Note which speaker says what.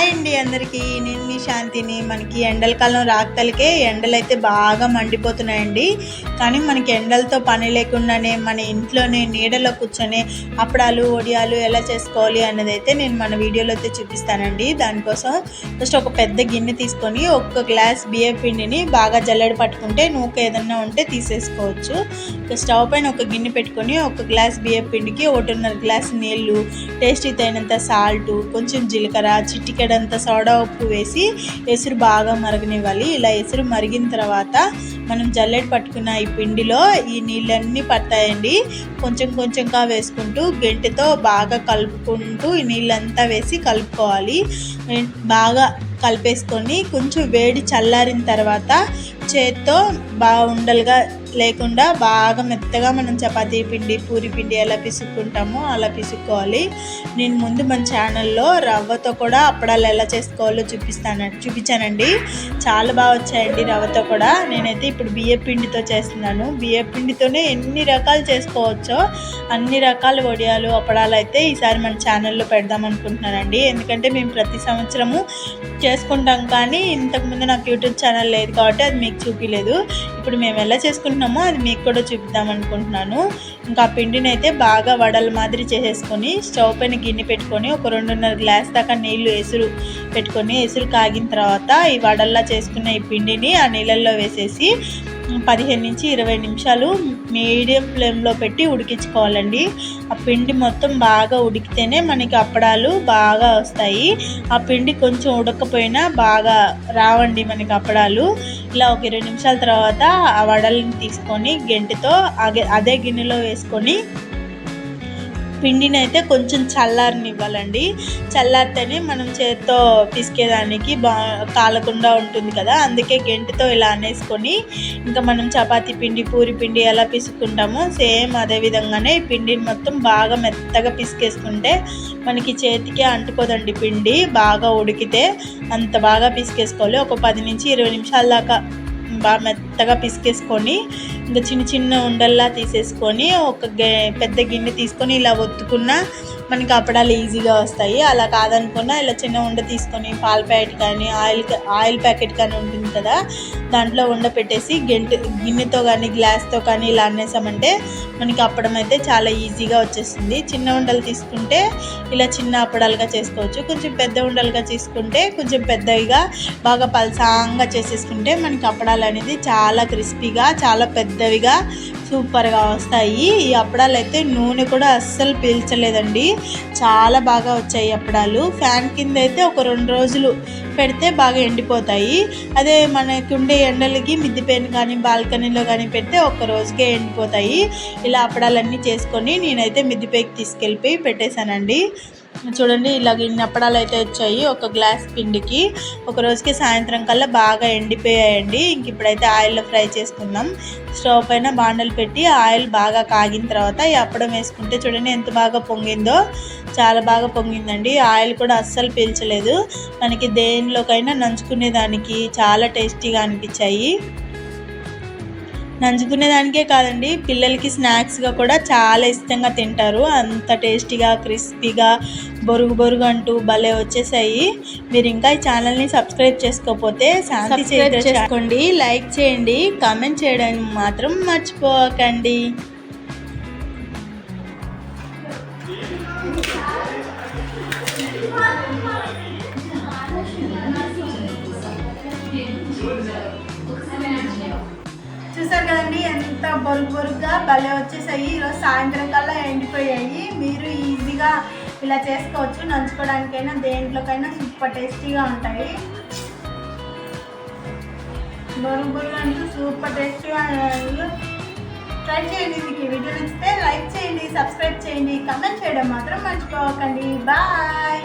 Speaker 1: Hi అండి అందరికీ. నేను మీ శాంతిని. మనకి ఎండలకాలం రాకలికే ఎండలు అయితే బాగా మండిపోతున్నాయండి. కానీ మనకి ఎండలతో పని లేకుండానే మన ఇంట్లోనే నీడలో కూర్చొని అప్పడాలు వడియాలు ఎలా చేసుకోవాలి అనేది అయితే నేను మన వీడియోలో అయితే చూపిస్తానండి. దానికోసం ఫస్ట్ ఒక పెద్ద గిన్నె తీసుకొని ఒక్క గ్లాస్ బియ్యం పిండిని బాగా జల్లెడ పట్టుకుంటే నూక ఏదన్నా ఉంటే తీసేసుకోవచ్చు. ఇక స్టవ్ పైన ఒక గిన్నె పెట్టుకొని ఒక గ్లాస్ బియ్యం పిండికి ఒకటిన్నర గ్లాస్ నీళ్ళు టేస్టీ తగినంత సాల్ట్ కొంచెం జీలకర్ర చిటికెడంత సోడా ఉప్పు వేసి ఎసురు బాగా మరగనివ్వాలి. ఇలా ఎసురు మరిగిన తర్వాత మనం జల్లెడ పట్టుకున్న ఈ పిండిలో ఈ నీళ్ళన్నీ పడతాయండి. కొంచెం కొంచెంగా వేసుకుంటూ గెంటితో బాగా కలుపుకుంటూ ఈ నీళ్ళంతా వేసి కలుపుకోవాలి. బాగా కలిపేసుకొని కొంచెం వేడి చల్లారిన తర్వాత చేత్తో బాగా ఉండలుగా లేకుండా బాగా మెత్తగా మనం చపాతీ పిండి పూరి పిండి ఎలా పిసుక్కుంటామో అలా పిసుక్కోవాలి. నేను ముందు మన ఛానల్లో రవ్వతో కూడా అప్పడాలు ఎలా చేసుకోవాలో చూపిస్తాను చూపించానండి. చాలా బాగా వచ్చాయండి రవ్వతో కూడా. నేనైతే ఇప్పుడు బియ్య పిండితో చేస్తున్నాను. బియ్య పిండితోనే ఎన్ని రకాలు చేసుకోవచ్చో అన్ని రకాల వడియాలు అప్పడాలు అయితే ఈసారి మన ఛానల్లో పెడదాం అనుకుంటున్నానండి. ఎందుకంటే మేము ప్రతి సంవత్సరము చేసుకుంటాం కానీ ఇంతకుముందు నాకు యూట్యూబ్ ఛానల్ లేదు కాబట్టి అది మీకు చూపించలేదు ఇప్పుడు మేము ఎలా చేసుకుంటున్నామో అది మీకు కూడా చూపిద్దాం అనుకుంటున్నాను. ఇంకా ఆ పిండిని అయితే బాగా వడల మాదిరి చేసేసుకొని స్టవ్ పైన గిన్నె పెట్టుకొని ఒక రెండున్నర గ్లాస్ దాకా నీళ్ళు ఎసురు పెట్టుకొని ఎసురు కాగిన తర్వాత ఈ వడల్లా చేసుకున్న ఈ పిండిని ఆ నీళ్ళల్లో వేసేసి పదిహేను నుంచి ఇరవై నిమిషాలు మీడియం ఫ్లేమ్లో పెట్టి ఉడికించుకోవాలండి. ఆ పిండి మొత్తం బాగా ఉడికితేనే మనకి అప్పడాలు బాగా వస్తాయి. ఆ పిండి కొంచెం ఉడకపోయినా బాగా రావండి మనకి అప్పడాలు. ఇలా ఒక ఇరవై నిమిషాల తర్వాత ఆ వడల్ని తీసుకొని గెంటితో అదే గిన్నెలో వేసుకొని పిండిని అయితే కొంచెం చల్లారనివ్వాలండి. చల్లారితేనే మనం చేతితో పిసికేదానికి బా కాలకుండా ఉంటుంది కదా. అందుకే గెంటితో ఇలా అనేసుకొని ఇంకా మనం చపాతీ పిండి పూరి పిండి ఎలా పిసుకుంటామో సేమ్ అదే విధంగానే ఈ పిండిని మొత్తం బాగా మెత్తగా పిసికేసుకుంటే మనకి చేతికి అంటుకోదండి పిండి. బాగా ఉడికితే అంత బాగా పిసికేసుకోవాలి. ఒక పది నుంచి ఇరవై నిమిషాల దాకా బాగా మెత్తగా పిసికేసుకొని ఇంకా చిన్న చిన్న ఉండల్లా తీసేసుకొని ఒక పెద్ద గిన్నె తీసుకొని ఇలా ఒత్తుకున్న మనకి అప్పడాలు ఈజీగా వస్తాయి. అలా కాదనుకున్నా ఇలా చిన్న ఉండ తీసుకొని పాల ప్యాకెట్ కానీ ఆయిల్ ఆయిల్ ప్యాకెట్ కానీ ఉంటుంది కదా దాంట్లో ఉండ పెట్టేసి గింట గిన్నెతో కానీ గ్లాస్తో కానీ ఇలా అనేసామంటే మనకి అప్పడం అయితే చాలా ఈజీగా వచ్చేస్తుంది. చిన్న ఉండలు తీసుకుంటే ఇలా చిన్న అప్పడాలుగా చేసుకోవచ్చు. కొంచెం పెద్ద ఉండలుగా తీసుకుంటే కొంచెం పెద్దవిగా బాగా పలసాంగా చేసేసుకుంటే మనకి అప్పడాలు అనేది చాలా క్రిస్పీగా చాలా పెద్దవిగా సూపర్గా వస్తాయి. ఈ అప్పడాలు అయితే నూనె కూడా అస్సలు పీల్చలేదండి. చాలా బాగా వచ్చాయి అప్పడాలు. ఫ్యాన్ కింద అయితే ఒక రెండు రోజులు పెడితే బాగా ఎండిపోతాయి. అదే మనకి ఉండే ఎండలకి మిద్ది పెన్ కానీ బాల్కనీలో కానీ పెడితే ఒక రోజుకే ఎండిపోతాయి. ఇలా అప్పడాలన్నీ చేసుకొని నేనైతే మిద్దిపైకి తీసుకెళ్ళిపోయి పెట్టేశానండి. చూడండి ఇలాగ ఇన్ని అప్పడాలు అయితే వచ్చాయి. ఒక గ్లాస్ పిండికి ఒక రోజుకి సాయంత్రం కల్లా బాగా ఎండిపోయాయండి. ఇంక ఇప్పుడైతే ఆయిల్లో ఫ్రై చేసుకుందాం. స్టవ్ పైన బాండలు పెట్టి ఆయిల్ బాగా కాగిన తర్వాత ఈ అప్పడం వేసుకుంటే చూడండి ఎంత బాగా పొంగిందో. చాలా బాగా పొంగిందండి. ఆయిల్ కూడా అస్సలు పీల్చలేదు. మనకి దేనిలోకైనా నంచుకునే దానికి చాలా టేస్టీగా అనిపించాయి. నంచుకునేదానికే కాదండి. పిల్లలకి స్నాక్స్గా కూడా చాలా ఇష్టంగా తింటారు. అంత టేస్టీగా క్రిస్పీగా బొరుగు బొరుగు అంటూ భలే వచ్చేసాయి. మీరు ఇంకా ఈ ఛానల్ని సబ్స్క్రైబ్ చేసుకోకపోతే శాంతి చేసుకోండి లైక్ చేయండి కామెంట్ చేయడానికి మాత్రం మర్చిపోకండి. చూసారు కదండి. ఎంత బొరుగు బొరుగ్గా భలే వచ్చేసాయి. ఈరోజు సాయంత్రం కల్లా ఎండిపోయాయి. మీరు ఈజీగా ఇలా చేసుకోవచ్చు. నంచుకోవడానికైనా దేంట్లోకైనా సూపర్ టేస్టీగా ఉంటాయి. బొరుగు బొరుగు అంటూ సూపర్ టేస్టీగా ట్రై చేయండి. మీకు ఈ వీడియో నచ్చితే లైక్ చేయండి సబ్స్క్రైబ్ చేయండి. కమెంట్ చేయడం మాత్రం మర్చిపోకండి. బాయ్.